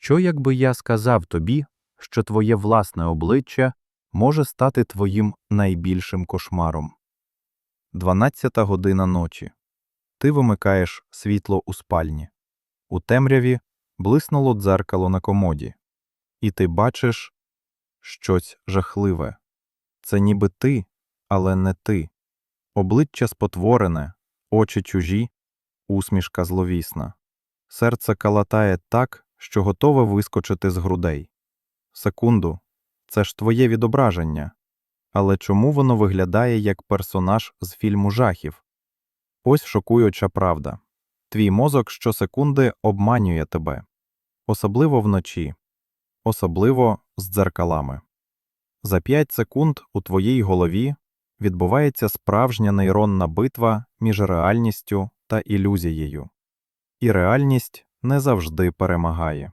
Що якби я сказав тобі, що твоє власне обличчя може стати твоїм найбільшим кошмаром? Дванадцята година ночі. Ти вимикаєш світло у спальні. У темряві блиснуло дзеркало на комоді. І ти бачиш щось жахливе. Це ніби ти, але не ти. Обличчя спотворене, очі чужі, усмішка зловісна. Серце калатає так, що готове вискочити з грудей. Секунду, це ж твоє відображення. Але чому воно виглядає як персонаж з фільму жахів? Ось шокуюча правда. Твій мозок щосекунди обманює тебе. Особливо вночі. Особливо з дзеркалами. За 5 секунд у твоїй голові відбувається справжня нейронна битва між реальністю та ілюзією. І реальність не завжди перемагає.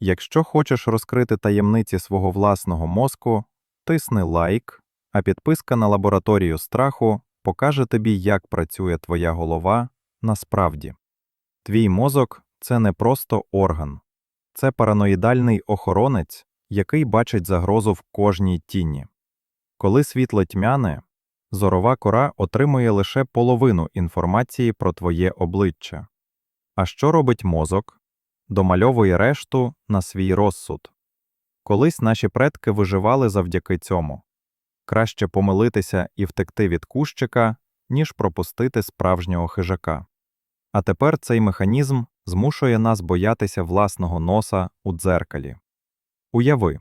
Якщо хочеш розкрити таємниці свого власного мозку, тисни лайк, а підписка на лабораторію страху покаже тобі, як працює твоя голова насправді. Твій мозок це не просто орган, це параноїдальний охоронець, який бачить загрозу в кожній тіні. Коли світло тьмяне, зорова кора отримує лише половину інформації про твоє обличчя. А що робить мозок? Домальовує решту на свій розсуд. Колись наші предки виживали завдяки цьому. Краще помилитися і втекти від кущика, ніж пропустити справжнього хижака. А тепер цей механізм змушує нас боятися власного носа у дзеркалі. Уяви,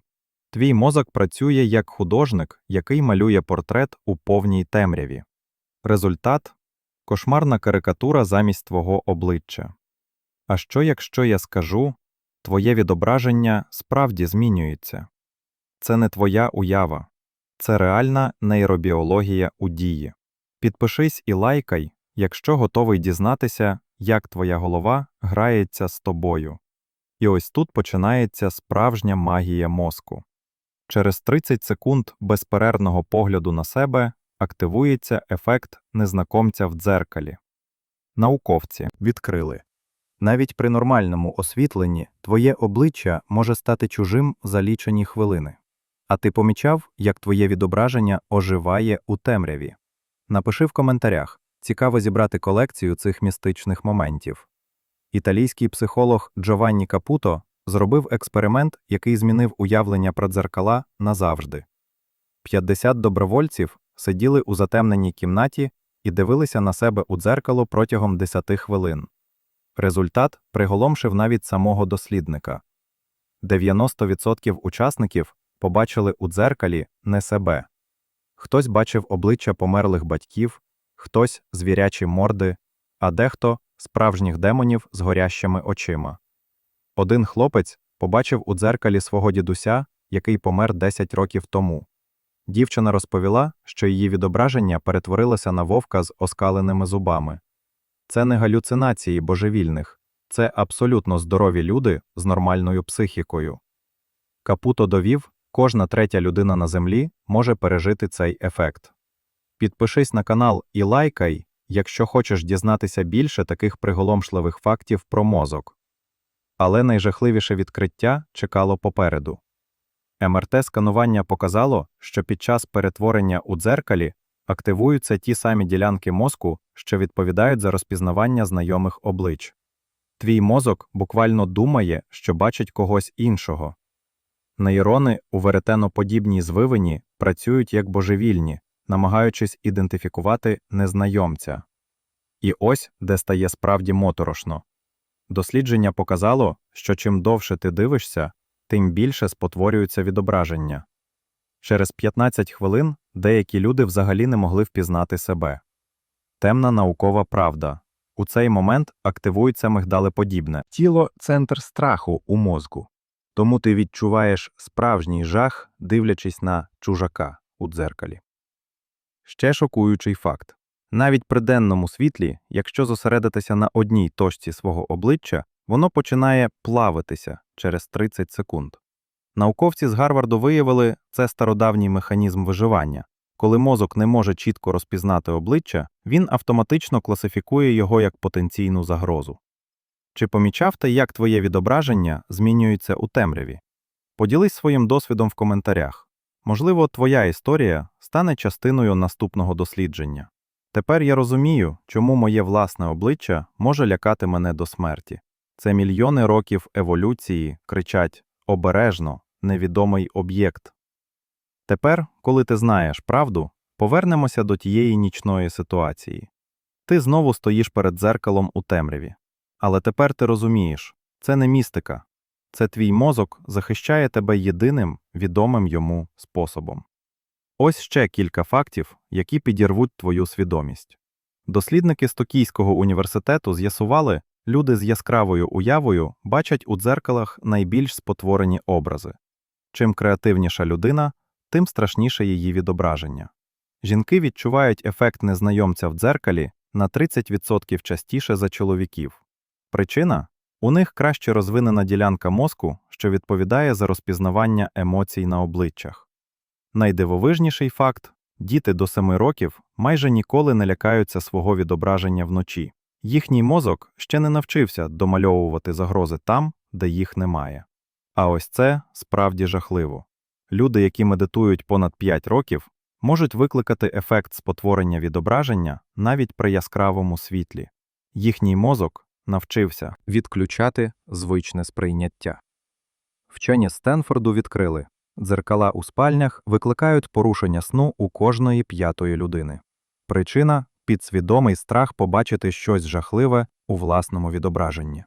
твій мозок працює як художник, який малює портрет у повній темряві. Результат кошмарна карикатура замість твого обличчя. А що, якщо я скажу, твоє відображення справді змінюється? Це не твоя уява, це реальна нейробіологія у дії. Підпишись і лайкай, якщо готовий дізнатися, як твоя голова грається з тобою. І ось тут починається справжня магія мозку. Через 30 секунд безперервного погляду на себе активується ефект незнакомця в дзеркалі. Науковці відкрили. Навіть при нормальному освітленні твоє обличчя може стати чужим за лічені хвилини. А ти помічав, як твоє відображення оживає у темряві? Напиши в коментарях. Цікаво зібрати колекцію цих містичних моментів. Італійський психолог Джованні Капуто зробив експеримент, який змінив уявлення про дзеркала назавжди. 50 добровольців сиділи у затемненій кімнаті і дивилися на себе у дзеркало протягом 10 хвилин. Результат приголомшив навіть самого дослідника. 90% учасників побачили у дзеркалі не себе. Хтось бачив обличчя померлих батьків, хтось звірячі морди, а дехто справжніх демонів з горящими очима. Один хлопець побачив у дзеркалі свого дідуся, який помер 10 років тому. Дівчина розповіла, що її відображення перетворилося на вовка з оскаленими зубами. Це не галюцинації божевільних, це абсолютно здорові люди з нормальною психікою. Капуто довів, кожна третя людина на землі може пережити цей ефект. Підпишись на канал і лайкай, якщо хочеш дізнатися більше таких приголомшливих фактів про мозок. Але найжахливіше відкриття чекало попереду. МРТ-сканування показало, що під час перетворення у дзеркалі активуються ті самі ділянки мозку, що відповідають за розпізнавання знайомих облич. Твій мозок буквально думає, що бачить когось іншого. Нейрони у веретеноподібній звивині працюють як божевільні, намагаючись ідентифікувати незнайомця. І ось де стає справді моторошно. Дослідження показало, що чим довше ти дивишся, тим більше спотворюються відображення. Через 15 хвилин деякі люди взагалі не могли впізнати себе. Темна наукова правда. У цей момент активується мигдалеподібне. Тіло центр страху у мозку. Тому ти відчуваєш справжній жах, дивлячись на чужака у дзеркалі. Ще шокуючий факт. Навіть при денному світлі, якщо зосередитися на одній точці свого обличчя, воно починає плавитися через 30 секунд. Науковці з Гарварду виявили це стародавній механізм виживання. Коли мозок не може чітко розпізнати обличчя, він автоматично класифікує його як потенційну загрозу. Чи помічав ти, як твоє відображення змінюється у темряві? Поділись своїм досвідом в коментарях. Можливо, твоя історія стане частиною наступного дослідження. Тепер я розумію, чому моє власне обличчя може лякати мене до смерті. Це мільйони років еволюції кричать обережно, невідомий об'єкт. Тепер, коли ти знаєш правду, повернемося до тієї нічної ситуації. Ти знову стоїш перед дзеркалом у темряві. Але тепер ти розумієш, це не містика, це твій мозок захищає тебе єдиним відомим йому способом. Ось ще кілька фактів, які підірвуть твою свідомість. Дослідники з Токійського університету з'ясували, люди з яскравою уявою бачать у дзеркалах найбільш спотворені образи. Чим креативніша людина, тим страшніше її відображення. Жінки відчувають ефект незнайомця в дзеркалі на 30% частіше за чоловіків. Причина у них краще розвинена ділянка мозку, що відповідає за розпізнавання емоцій на обличчях. Найдивовижніший факт діти до 7 років майже ніколи не лякаються свого відображення вночі. Їхній мозок ще не навчився домальовувати загрози там, де їх немає. А ось це справді жахливо. Люди, які медитують понад 5 років, можуть викликати ефект спотворення відображення навіть при яскравому світлі. Їхній мозок навчився відключати звичне сприйняття. Вчені Стенфорду відкрили дзеркала у спальнях викликають порушення сну у кожної п'ятої людини. Причина підсвідомий страх побачити щось жахливе у власному відображенні.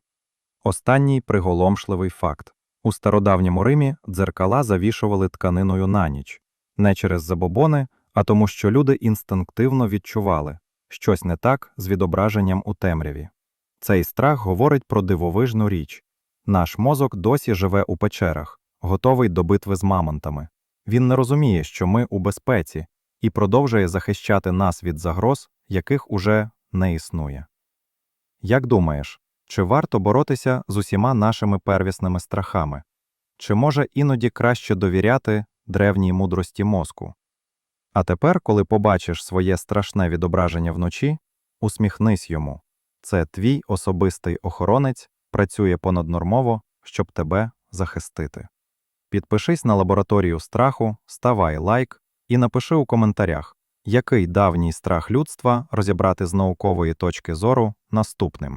Останній приголомшливий факт у стародавньому Римі дзеркала завішували тканиною на ніч, не через забобони, а тому, що люди інстинктивно відчували щось не так з відображенням у темряві. Цей страх говорить про дивовижну річ. Наш мозок досі живе у печерах, готовий до битви з мамонтами. Він не розуміє, що ми у безпеці, і продовжує захищати нас від загроз, яких уже не існує. Як думаєш, чи варто боротися з усіма нашими первісними страхами? Чи може іноді краще довіряти древній мудрості мозку? А тепер, коли побачиш своє страшне відображення вночі, усміхнись йому. Це твій особистий охоронець працює понаднормово, щоб тебе захистити. Підпишись на лабораторію страху, ставай лайк і напиши у коментарях, який давній страх людства розібрати з наукової точки зору наступним.